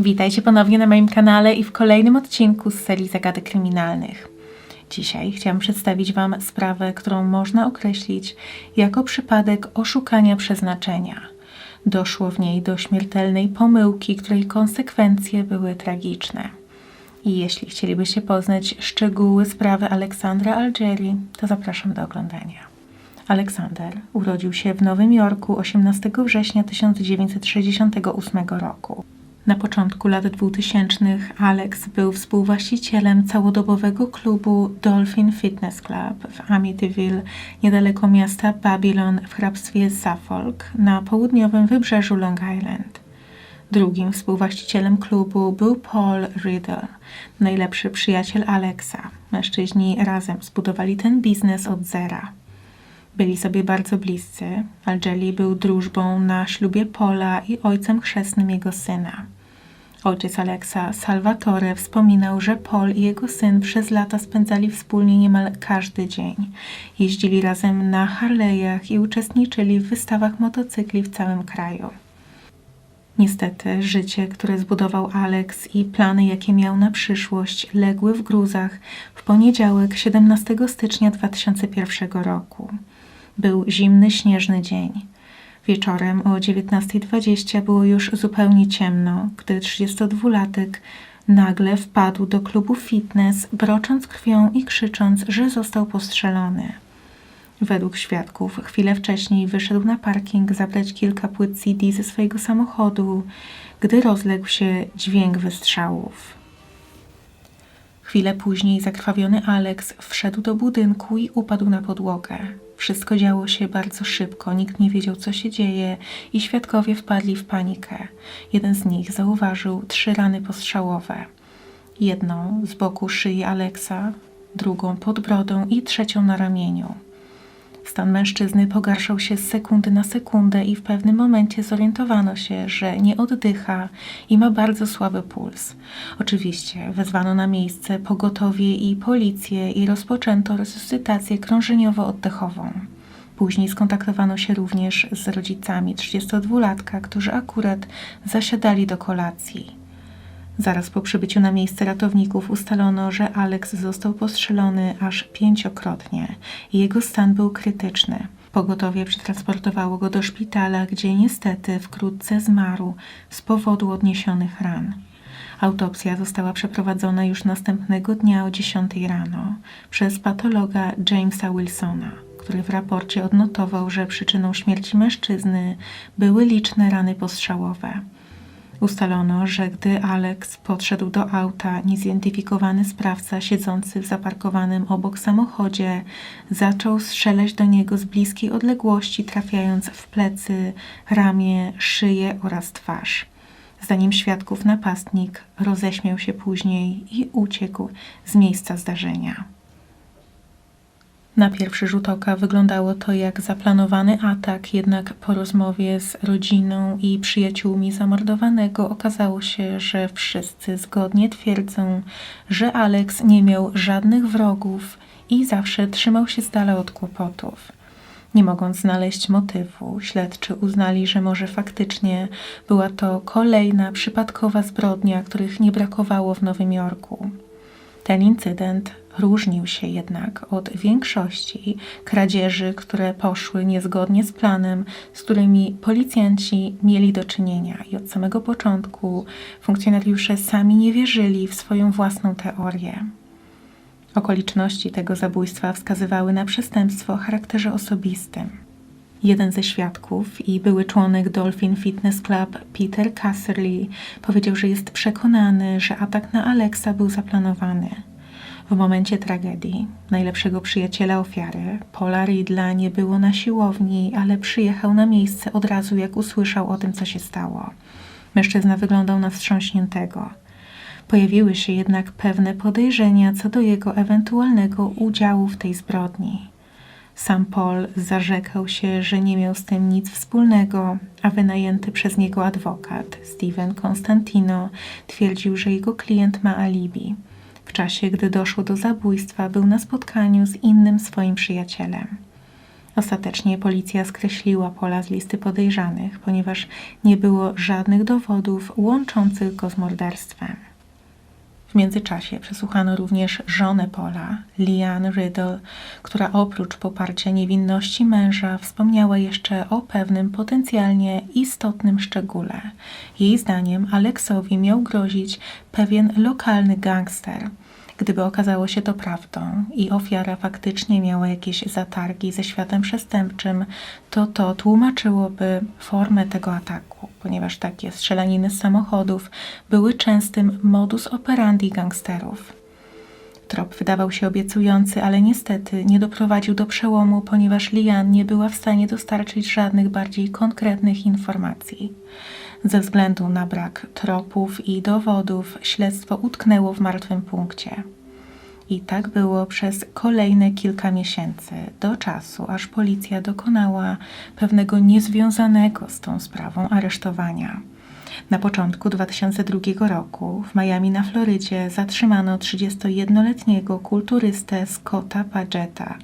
Witajcie ponownie na moim kanale i w kolejnym odcinku z serii Zagadek Kryminalnych. Dzisiaj chciałam przedstawić Wam sprawę, którą można określić jako przypadek oszukania przeznaczenia. Doszło w niej do śmiertelnej pomyłki, której konsekwencje były tragiczne. I jeśli chcielibyście poznać szczegóły sprawy Aleksandra Algeri, to zapraszam do oglądania. Aleksander urodził się w Nowym Jorku 18 września 1968 roku. Na początku lat 2000 Alex był współwłaścicielem całodobowego klubu Dolphin Fitness Club w Amityville, niedaleko miasta Babylon w hrabstwie Suffolk na południowym wybrzeżu Long Island. Drugim współwłaścicielem klubu był Paul Riddle, najlepszy przyjaciel Alexa. Mężczyźni razem zbudowali ten biznes od zera. Byli sobie bardzo bliscy. Algeli był drużbą na ślubie Pola i ojcem chrzestnym jego syna. Ojciec Aleksa, Salvatore, wspominał, że Paul i jego syn przez lata spędzali wspólnie niemal każdy dzień. Jeździli razem na Harley'ach i uczestniczyli w wystawach motocykli w całym kraju. Niestety, życie, które zbudował Alex i plany, jakie miał na przyszłość, legły w gruzach w poniedziałek 17 stycznia 2001 roku. Był zimny, śnieżny dzień. Wieczorem o 19.20 było już zupełnie ciemno, gdy 32-latek nagle wpadł do klubu fitness, brocząc krwią i krzycząc, że został postrzelony. Według świadków, chwilę wcześniej wyszedł na parking zabrać kilka płyt CD ze swojego samochodu, gdy rozległ się dźwięk wystrzałów. Chwilę później zakrwawiony Alex wszedł do budynku i upadł na podłogę. Wszystko działo się bardzo szybko, nikt nie wiedział, co się dzieje, i świadkowie wpadli w panikę. Jeden z nich zauważył trzy rany postrzałowe: jedną z boku szyi Alexa, drugą pod brodą i trzecią na ramieniu. Stan mężczyzny pogarszał się z sekundy na sekundę i w pewnym momencie zorientowano się, że nie oddycha i ma bardzo słaby puls. Oczywiście wezwano na miejsce pogotowie i policję i rozpoczęto resuscytację krążeniowo-oddechową. Później skontaktowano się również z rodzicami 32-latka, którzy akurat zasiadali do kolacji. Zaraz po przybyciu na miejsce ratowników ustalono, że Alex został postrzelony aż pięciokrotnie jego stan był krytyczny. Pogotowie przetransportowało go do szpitala, gdzie niestety wkrótce zmarł z powodu odniesionych ran. Autopsja została przeprowadzona już następnego dnia o 10 rano przez patologa Jamesa Wilsona, który w raporcie odnotował, że przyczyną śmierci mężczyzny były liczne rany postrzałowe. Ustalono, że gdy Alex podszedł do auta, niezidentyfikowany sprawca siedzący w zaparkowanym obok samochodzie zaczął strzelać do niego z bliskiej odległości, trafiając w plecy, ramię, szyję oraz twarz. Zdaniem świadków napastnik roześmiał się później i uciekł z miejsca zdarzenia. Na pierwszy rzut oka wyglądało to jak zaplanowany atak, jednak po rozmowie z rodziną i przyjaciółmi zamordowanego okazało się, że wszyscy zgodnie twierdzą, że Alex nie miał żadnych wrogów i zawsze trzymał się z dala od kłopotów. Nie mogąc znaleźć motywu, śledczy uznali, że może faktycznie była to kolejna przypadkowa zbrodnia, których nie brakowało w Nowym Jorku. Ten incydent różnił się jednak od większości kradzieży, które poszły niezgodnie z planem, z którymi policjanci mieli do czynienia. I od samego początku funkcjonariusze sami nie wierzyli w swoją własną teorię. Okoliczności tego zabójstwa wskazywały na przestępstwo o charakterze osobistym. Jeden ze świadków i były członek Dolphin Fitness Club, Peter Casserly, powiedział, że jest przekonany, że atak na Alexa był zaplanowany. W momencie tragedii najlepszego przyjaciela ofiary, Paula Ridla, nie było na siłowni, ale przyjechał na miejsce od razu, jak usłyszał o tym, co się stało. Mężczyzna wyglądał na wstrząśniętego. Pojawiły się jednak pewne podejrzenia co do jego ewentualnego udziału w tej zbrodni. Sam Paul zarzekał się, że nie miał z tym nic wspólnego, a wynajęty przez niego adwokat, Steven Constantino, twierdził, że jego klient ma alibi. W czasie, gdy doszło do zabójstwa, był na spotkaniu z innym swoim przyjacielem. Ostatecznie policja skreśliła Pola z listy podejrzanych, ponieważ nie było żadnych dowodów łączących go z morderstwem. W międzyczasie przesłuchano również żonę Pola, Lian Riddle, która oprócz poparcia niewinności męża wspomniała jeszcze o pewnym potencjalnie istotnym szczególe. Jej zdaniem Aleksowi miał grozić pewien lokalny gangster. Gdyby okazało się to prawdą i ofiara faktycznie miała jakieś zatargi ze światem przestępczym, to to tłumaczyłoby formę tego ataku, ponieważ takie strzelaniny z samochodów były częstym modus operandi gangsterów. Trop wydawał się obiecujący, ale niestety nie doprowadził do przełomu, ponieważ Lian nie była w stanie dostarczyć żadnych bardziej konkretnych informacji. Ze względu na brak tropów i dowodów, śledztwo utknęło w martwym punkcie. I tak było przez kolejne kilka miesięcy, do czasu, aż policja dokonała pewnego niezwiązanego z tą sprawą aresztowania. Na początku 2002 roku w Miami na Florydzie zatrzymano 31-letniego kulturystę Scotta Pagetta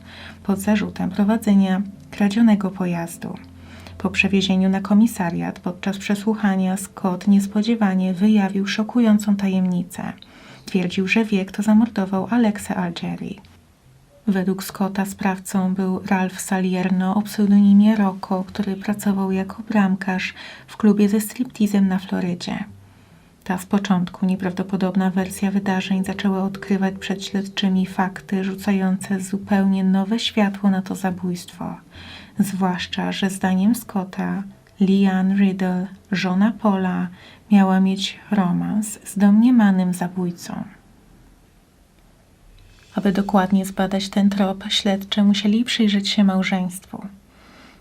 pod zarzutem prowadzenia kradzionego pojazdu. Po przewiezieniu na komisariat podczas przesłuchania Scott niespodziewanie wyjawił szokującą tajemnicę. Twierdził, że wie, kto zamordował Aleksę Algeri. Według Scotta sprawcą był Ralph Salierno o pseudonimie Rocco, który pracował jako bramkarz w klubie ze striptizem na Florydzie. Ta z początku nieprawdopodobna wersja wydarzeń zaczęła odkrywać przed śledczymi fakty rzucające zupełnie nowe światło na to zabójstwo. Zwłaszcza, że zdaniem Scotta Lian Riddle, żona Pola, miała mieć romans z domniemanym zabójcą. Aby dokładnie zbadać ten trop, śledczy musieli przyjrzeć się małżeństwu.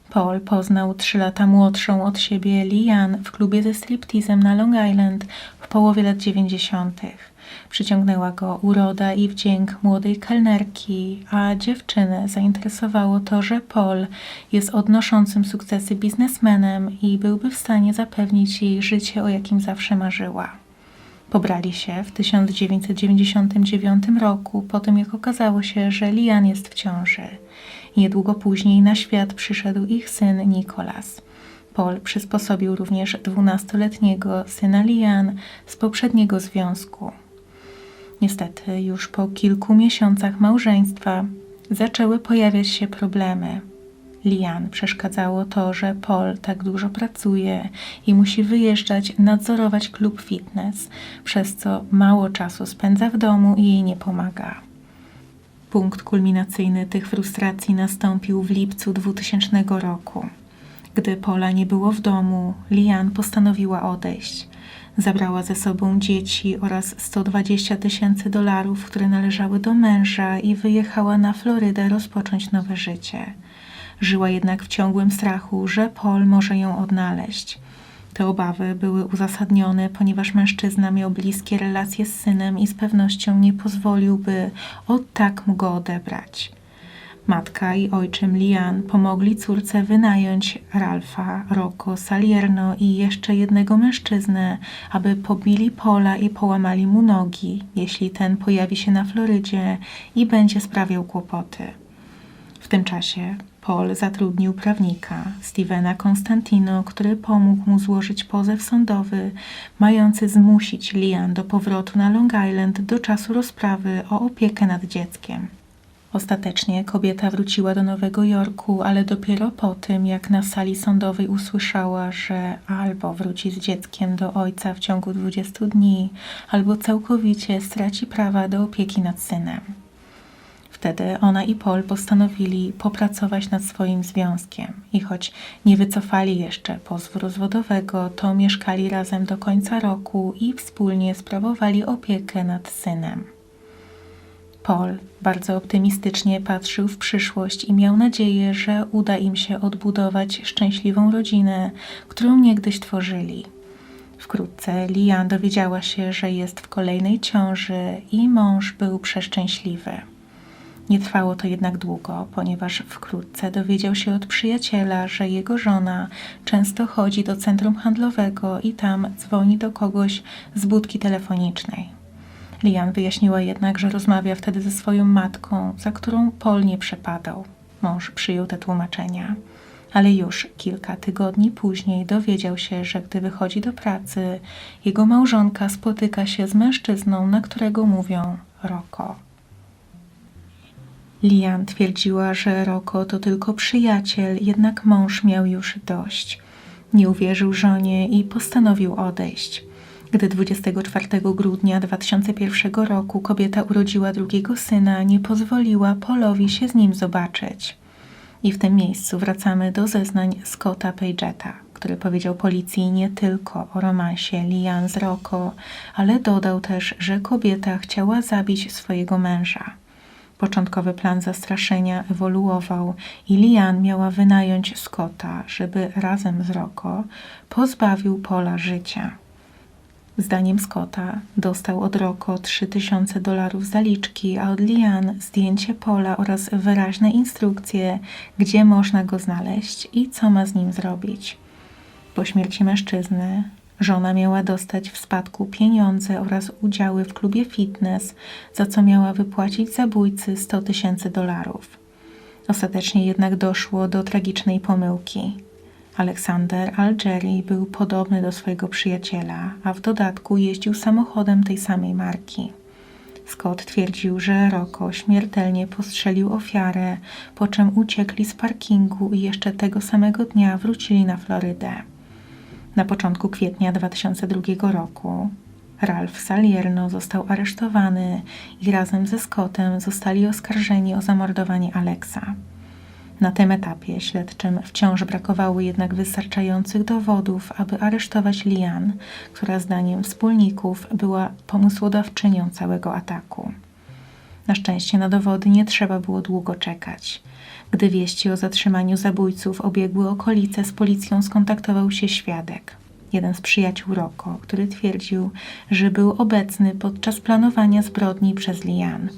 Paul poznał trzy lata młodszą od siebie Lian w klubie ze striptizem na Long Island w połowie lat dziewięćdziesiątych. Przyciągnęła go uroda i wdzięk młodej kelnerki, a dziewczynę zainteresowało to, że Paul jest odnoszącym sukcesy biznesmenem i byłby w stanie zapewnić jej życie, o jakim zawsze marzyła. Pobrali się w 1999 roku, po tym jak okazało się, że Lian jest w ciąży. Niedługo później na świat przyszedł ich syn Nicholas. Paul przysposobił również dwunastoletniego syna Lian z poprzedniego związku. Niestety, już po kilku miesiącach małżeństwa zaczęły pojawiać się problemy. Lian przeszkadzało to, że Paul tak dużo pracuje i musi wyjeżdżać, nadzorować klub fitness, przez co mało czasu spędza w domu i jej nie pomaga. Punkt kulminacyjny tych frustracji nastąpił w lipcu 2000 roku. Gdy Pola nie było w domu, Lian postanowiła odejść. Zabrała ze sobą dzieci oraz 120 tysięcy dolarów, które należały do męża i wyjechała na Florydę rozpocząć nowe życie. Żyła jednak w ciągłym strachu, że Paul może ją odnaleźć. Te obawy były uzasadnione, ponieważ mężczyzna miał bliskie relacje z synem i z pewnością nie pozwoliłby od tak mu go odebrać. Matka i ojczym Lian pomogli córce wynająć Ralfa, Rocco, Salierno i jeszcze jednego mężczyznę, aby pobili Pola i połamali mu nogi, jeśli ten pojawi się na Florydzie i będzie sprawiał kłopoty. W tym czasie Paul zatrudnił prawnika, Stevena Constantino, który pomógł mu złożyć pozew sądowy, mający zmusić Lian do powrotu na Long Island do czasu rozprawy o opiekę nad dzieckiem. Ostatecznie kobieta wróciła do Nowego Jorku, ale dopiero po tym, jak na sali sądowej usłyszała, że albo wróci z dzieckiem do ojca w ciągu 20 dni, albo całkowicie straci prawa do opieki nad synem. Wtedy ona i Paul postanowili popracować nad swoim związkiem i choć nie wycofali jeszcze pozwu rozwodowego, to mieszkali razem do końca roku i wspólnie sprawowali opiekę nad synem. Paul bardzo optymistycznie patrzył w przyszłość i miał nadzieję, że uda im się odbudować szczęśliwą rodzinę, którą niegdyś tworzyli. Wkrótce Lian dowiedziała się, że jest w kolejnej ciąży i mąż był przeszczęśliwy. Nie trwało to jednak długo, ponieważ wkrótce dowiedział się od przyjaciela, że jego żona często chodzi do centrum handlowego i tam dzwoni do kogoś z budki telefonicznej. Lian wyjaśniła jednak, że rozmawia wtedy ze swoją matką, za którą Paul nie przepadał. Mąż przyjął te tłumaczenia, ale już kilka tygodni później dowiedział się, że gdy wychodzi do pracy, jego małżonka spotyka się z mężczyzną, na którego mówią Roko. Lian twierdziła, że Roko to tylko przyjaciel, jednak mąż miał już dość. Nie uwierzył żonie i postanowił odejść. Gdy 24 grudnia 2001 roku kobieta urodziła drugiego syna, nie pozwoliła Polowi się z nim zobaczyć. I w tym miejscu wracamy do zeznań Scotta Pageta, który powiedział policji nie tylko o romansie Lian z Rocco, ale dodał też, że kobieta chciała zabić swojego męża. Początkowy plan zastraszenia ewoluował i Lian miała wynająć Scotta, żeby razem z Rocco pozbawił Pola życia. Zdaniem Scotta dostał od Rocco 3000 dolarów zaliczki, a od Lian zdjęcie Pola oraz wyraźne instrukcje, gdzie można go znaleźć i co ma z nim zrobić. Po śmierci mężczyzny żona miała dostać w spadku pieniądze oraz udziały w klubie fitness, za co miała wypłacić zabójcy 100 tysięcy dolarów. Ostatecznie jednak doszło do tragicznej pomyłki. Aleksander Algeri był podobny do swojego przyjaciela, a w dodatku jeździł samochodem tej samej marki. Scott twierdził, że Rocco śmiertelnie postrzelił ofiarę, po czym uciekli z parkingu i jeszcze tego samego dnia wrócili na Florydę. Na początku kwietnia 2002 roku Ralph Salierno został aresztowany i razem ze Scottem zostali oskarżeni o zamordowanie Alexa. Na tym etapie śledczym wciąż brakowało jednak wystarczających dowodów, aby aresztować Lian, która zdaniem wspólników była pomysłodawczynią całego ataku. Na szczęście na dowody nie trzeba było długo czekać. Gdy wieści o zatrzymaniu zabójców obiegły okolice, z policją skontaktował się świadek. Jeden z przyjaciół Rocco, który twierdził, że był obecny podczas planowania zbrodni przez Lian.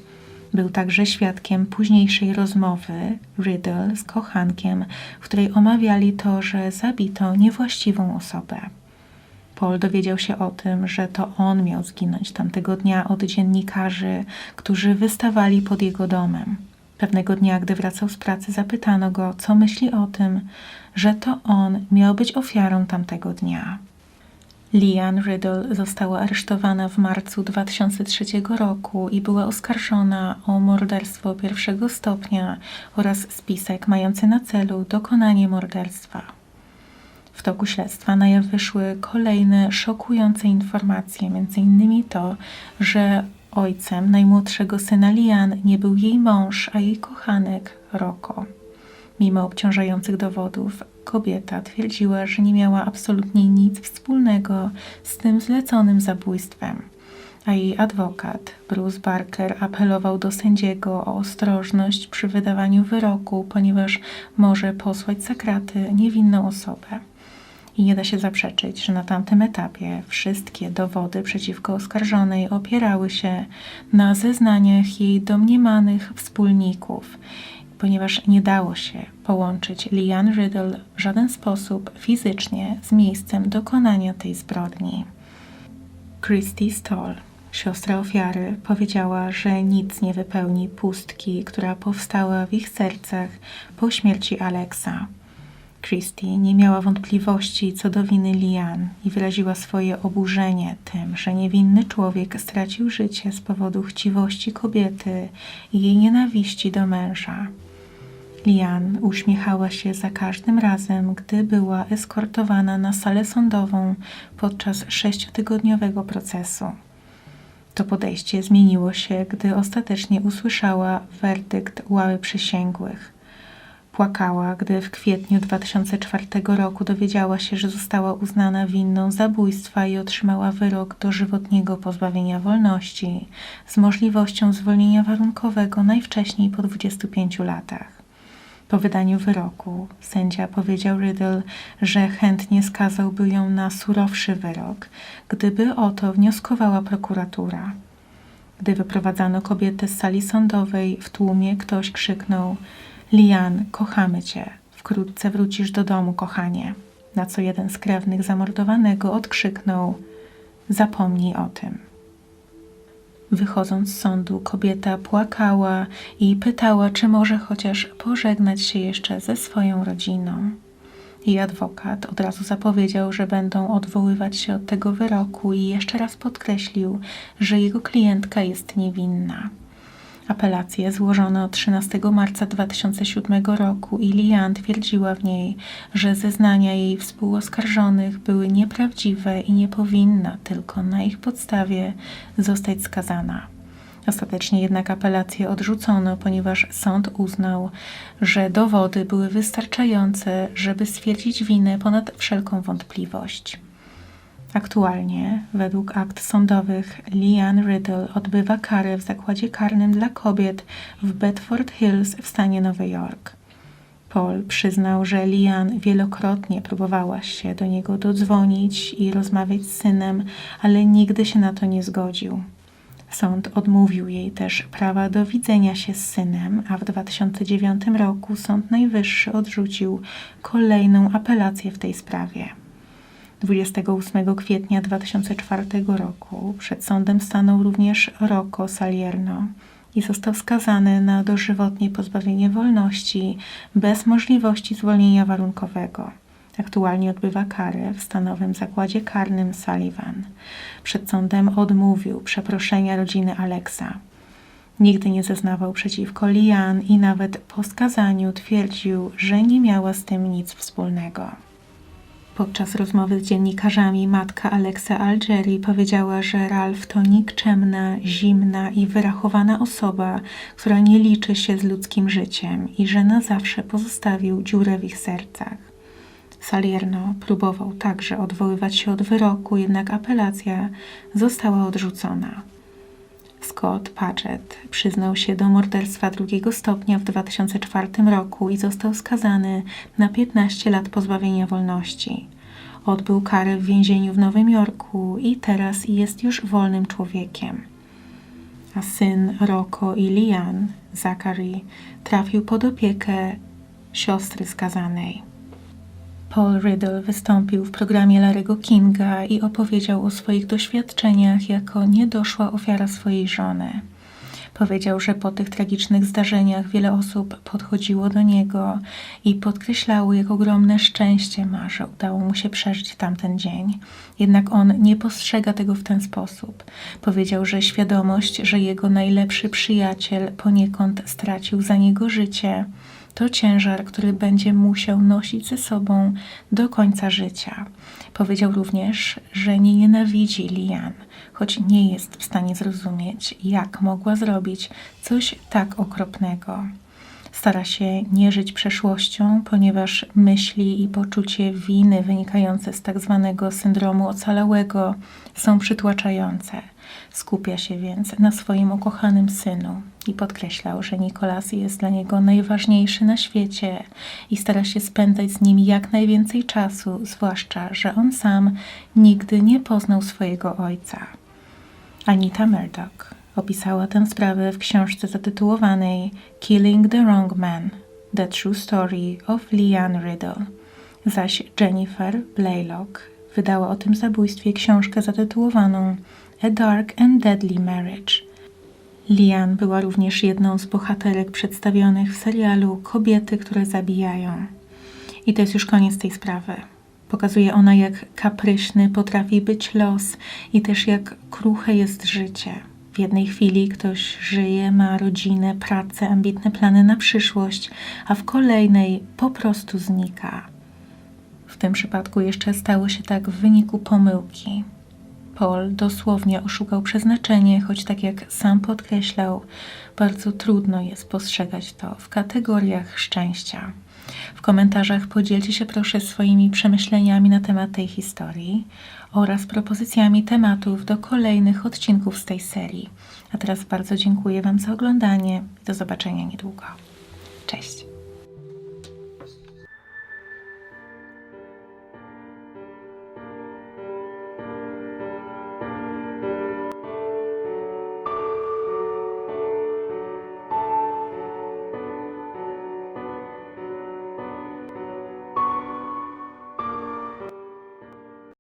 Był także świadkiem późniejszej rozmowy Riddle z kochankiem, w której omawiali to, że zabito niewłaściwą osobę. Paul dowiedział się o tym, że to on miał zginąć tamtego dnia od dziennikarzy, którzy wystawali pod jego domem. Pewnego dnia, gdy wracał z pracy, zapytano go, co myśli o tym, że to on miał być ofiarą tamtego dnia. Lian Riddle została aresztowana w marcu 2003 roku i była oskarżona o morderstwo pierwszego stopnia oraz spisek mający na celu dokonanie morderstwa. W toku śledztwa na jaw wyszły kolejne szokujące informacje, m.in. to, że ojcem najmłodszego syna Lian nie był jej mąż, a jej kochanek Roko. Mimo obciążających dowodów, kobieta twierdziła, że nie miała absolutnie nic wspólnego z tym zleconym zabójstwem. A jej adwokat, Bruce Barker, apelował do sędziego o ostrożność przy wydawaniu wyroku, ponieważ może posłać za kraty niewinną osobę. I nie da się zaprzeczyć, że na tamtym etapie wszystkie dowody przeciwko oskarżonej opierały się na zeznaniach jej domniemanych wspólników ponieważ nie dało się połączyć Lian Riddle w żaden sposób fizycznie z miejscem dokonania tej zbrodni. Christy Stoll, siostra ofiary, powiedziała, że nic nie wypełni pustki, która powstała w ich sercach po śmierci Alexa. Christy nie miała wątpliwości co do winy Lian i wyraziła swoje oburzenie tym, że niewinny człowiek stracił życie z powodu chciwości kobiety i jej nienawiści do męża. Lian uśmiechała się za każdym razem, gdy była eskortowana na salę sądową podczas sześciotygodniowego procesu. To podejście zmieniło się, gdy ostatecznie usłyszała werdykt ławy przysięgłych. Płakała, gdy w kwietniu 2004 roku dowiedziała się, że została uznana winną zabójstwa i otrzymała wyrok dożywotniego pozbawienia wolności z możliwością zwolnienia warunkowego najwcześniej po 25 latach. Po wydaniu wyroku sędzia powiedział Riddle, że chętnie skazałby ją na surowszy wyrok, gdyby o to wnioskowała prokuratura. Gdy wyprowadzano kobietę z sali sądowej, w tłumie ktoś krzyknął: Lian, kochamy cię. Wkrótce wrócisz do domu, kochanie. Na co jeden z krewnych zamordowanego odkrzyknął: Zapomnij o tym. Wychodząc z sądu, kobieta płakała i pytała, czy może chociaż pożegnać się jeszcze ze swoją rodziną. Jej adwokat od razu zapowiedział, że będą odwoływać się od tego wyroku i jeszcze raz podkreślił, że jego klientka jest niewinna. Apelację złożono 13 marca 2007 roku i Lian twierdziła w niej, że zeznania jej współoskarżonych były nieprawdziwe i nie powinna tylko na ich podstawie zostać skazana. Ostatecznie jednak apelację odrzucono, ponieważ sąd uznał, że dowody były wystarczające, żeby stwierdzić winę ponad wszelką wątpliwość. Aktualnie, według akt sądowych, Leanne Riddle odbywa karę w zakładzie karnym dla kobiet w Bedford Hills w stanie Nowy Jork. Paul przyznał, że Lian wielokrotnie próbowała się do niego dodzwonić i rozmawiać z synem, ale nigdy się na to nie zgodził. Sąd odmówił jej też prawa do widzenia się z synem, a w 2009 roku Sąd Najwyższy odrzucił kolejną apelację w tej sprawie. 28 kwietnia 2004 roku przed sądem stanął również Rocco Salierno i został skazany na dożywotnie pozbawienie wolności bez możliwości zwolnienia warunkowego. Aktualnie odbywa karę w stanowym zakładzie karnym Sullivan. Przed sądem odmówił przeproszenia rodziny Alexa. Nigdy nie zeznawał przeciwko Lian i nawet po skazaniu twierdził, że nie miała z tym nic wspólnego. Podczas rozmowy z dziennikarzami matka Alexa Algeri powiedziała, że Ralph to nikczemna, zimna i wyrachowana osoba, która nie liczy się z ludzkim życiem i że na zawsze pozostawił dziurę w ich sercach. Salierno próbował także odwoływać się od wyroku, jednak apelacja została odrzucona. Scott Patchett przyznał się do morderstwa drugiego stopnia w 2004 roku i został skazany na 15 lat pozbawienia wolności. Odbył karę w więzieniu w Nowym Jorku i teraz jest już wolnym człowiekiem. A syn Rocco i Lian, Zachary, trafił pod opiekę siostry skazanej. Paul Riddle wystąpił w programie Larego Kinga i opowiedział o swoich doświadczeniach jako niedoszła ofiara swojej żony. Powiedział, że po tych tragicznych zdarzeniach wiele osób podchodziło do niego i podkreślało, jak ogromne szczęście ma, że udało mu się przeżyć tamten dzień. Jednak on nie postrzega tego w ten sposób. Powiedział, że świadomość, że jego najlepszy przyjaciel poniekąd stracił za niego życie, to ciężar, który będzie musiał nosić ze sobą do końca życia. Powiedział również, że nie nienawidzi Lian, choć nie jest w stanie zrozumieć, jak mogła zrobić coś tak okropnego. Stara się nie żyć przeszłością, ponieważ myśli i poczucie winy wynikające z tak zwanego syndromu ocalałego są przytłaczające. Skupia się więc na swoim ukochanym synu i podkreślał, że Nikolas jest dla niego najważniejszy na świecie i stara się spędzać z nim jak najwięcej czasu, zwłaszcza, że on sam nigdy nie poznał swojego ojca. Anita Murdoch opisała tę sprawę w książce zatytułowanej Killing the Wrong Man – The True Story of Leanne Riddle, zaś Jennifer Blaylock wydała o tym zabójstwie książkę zatytułowaną A Dark and Deadly Marriage. Lian była również jedną z bohaterek przedstawionych w serialu Kobiety, które zabijają. I to jest już koniec tej sprawy. Pokazuje ona, jak kapryśny potrafi być los i też jak kruche jest życie. W jednej chwili ktoś żyje, ma rodzinę, pracę, ambitne plany na przyszłość, a w kolejnej po prostu znika. W tym przypadku jeszcze stało się tak w wyniku pomyłki. Paul dosłownie oszukał przeznaczenie, choć tak jak sam podkreślał, bardzo trudno jest postrzegać to w kategoriach szczęścia. W komentarzach podzielcie się proszę swoimi przemyśleniami na temat tej historii oraz propozycjami tematów do kolejnych odcinków z tej serii. A teraz bardzo dziękuję Wam za oglądanie i do zobaczenia niedługo. Cześć!